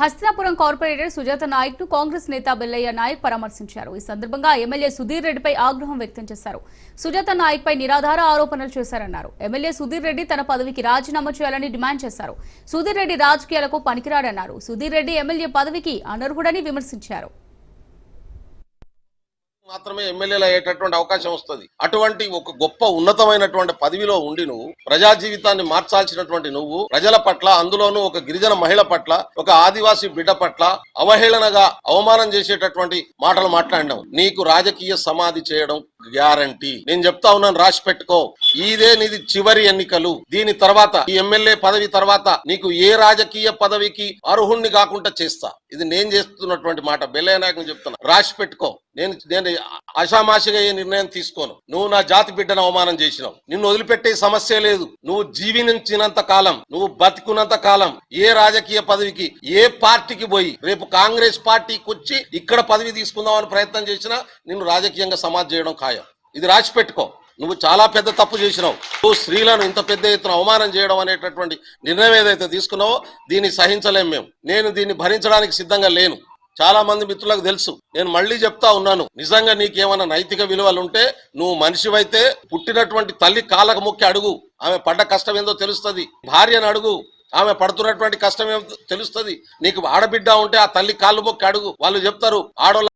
Hastinapuram corporator Sujatha నాయక్ను కాంగ్రెస్ నేత బెల్లయ్య నాయక్ పరామర్శించారు. ఈ సందర్భంగా ఎమ్మెల్యే సుధీర్ రెడ్డిపై ఆగ్రహం వ్యక్తం చేశారు. సుజాత నాయక్ పై నిరాధార ఆరోపణలు చేశారన్నారు. ఎమ్మెల్యే సుధీర్ రెడ్డి తన పదవికి రాజీనామా చేయాలని డిమాండ్ చేశారు. సుధీర్ రెడ్డి రాజకీయాలకు పనికిరాడన్నారు. సుధీర్ రెడ్డి ఎమ్మెల్యే పదవికి అనర్హుడని విమర్శించారు. మాత్రమే ఎమ్మెల్యేలు అయ్యేటటువంటి అవకాశం వస్తుంది. అటువంటి ఒక గొప్ప ఉన్నతమైనటువంటి పదవిలో ఉండి నువ్వు ప్రజా జీవితాన్ని మార్చాల్సినటువంటి నువ్వు ప్రజల పట్ల అందులోనూ ఒక గిరిజన మహిళ పట్ల ఒక ఆదివాసీ బిడ్డ పట్ల అవహేళనగా అవమానం చేసేటటువంటి మాటలు మాట్లాడినావు. నీకు రాజకీయ సమాధి చేయడం గ్యారంటీ. నేను చెప్తా ఉన్నాను రాసి పెట్టుకో. ఇదే నీది చివరి ఎన్నికలు. దీని తర్వాత ఈ ఎమ్మెల్యే పదవి తర్వాత నీకు ఏ రాజకీయ పదవికి అర్హుణ్ణి కాకుండా చేస్తా. ఇది నేను చేస్తున్నటువంటి మాట. బెల్లయ్య నాయకుని చెప్తున్నా. రాసి పెట్టుకో. నేను నేను ఆషామాషిగా ఏ నిర్ణయం తీసుకోను. నువ్వు నా జాతి బిడ్డను అవమానం చేసినావు. నిన్ను వదిలిపెట్టే సమస్య లేదు. నువ్వు జీవించినంత కాలం నువ్వు బతికున్నంత కాలం ఏ రాజకీయ పదవికి ఏ పార్టీకి పోయి రేపు కాంగ్రెస్ పార్టీకి వచ్చి ఇక్కడ పదవి తీసుకుందామని ప్రయత్నం చేసినా నిన్ను రాజకీయంగా సమాధి చేయడం ఖాయం. ఇది రాసి పెట్టుకో. నువ్వు చాలా పెద్ద తప్పు చేసినావు. నువ్వు స్త్రీలను ఇంత పెద్ద ఎత్తున అవమానం చేయడం అనేటటువంటి నిర్ణయం ఏదైతే తీసుకున్నావో దీన్ని సహించలేం మేము. నేను దీన్ని భరించడానికి సిద్ధంగా లేను. చాలా మంది మిత్రులకు తెలుసు. నేను మళ్ళీ చెప్తా ఉన్నాను. నిజంగా నీకేమైనా నైతిక విలువలు ఉంటే నువ్వు మనిషివైతే పుట్టినటువంటి తల్లి కాళ్ళకు మొక్కి అడుగు. ఆమె పడ్డ కష్టం ఏందో తెలుస్తుంది. భార్యను అడుగు. ఆమె పడుతున్నటువంటి కష్టం ఏమో తెలుస్తుంది. నీకు ఆడబిడ్డ ఉంటే ఆ తల్లి కాళ్ళు మొక్కి అడుగు. వాళ్ళు చెప్తారు ఆడోళ్ళ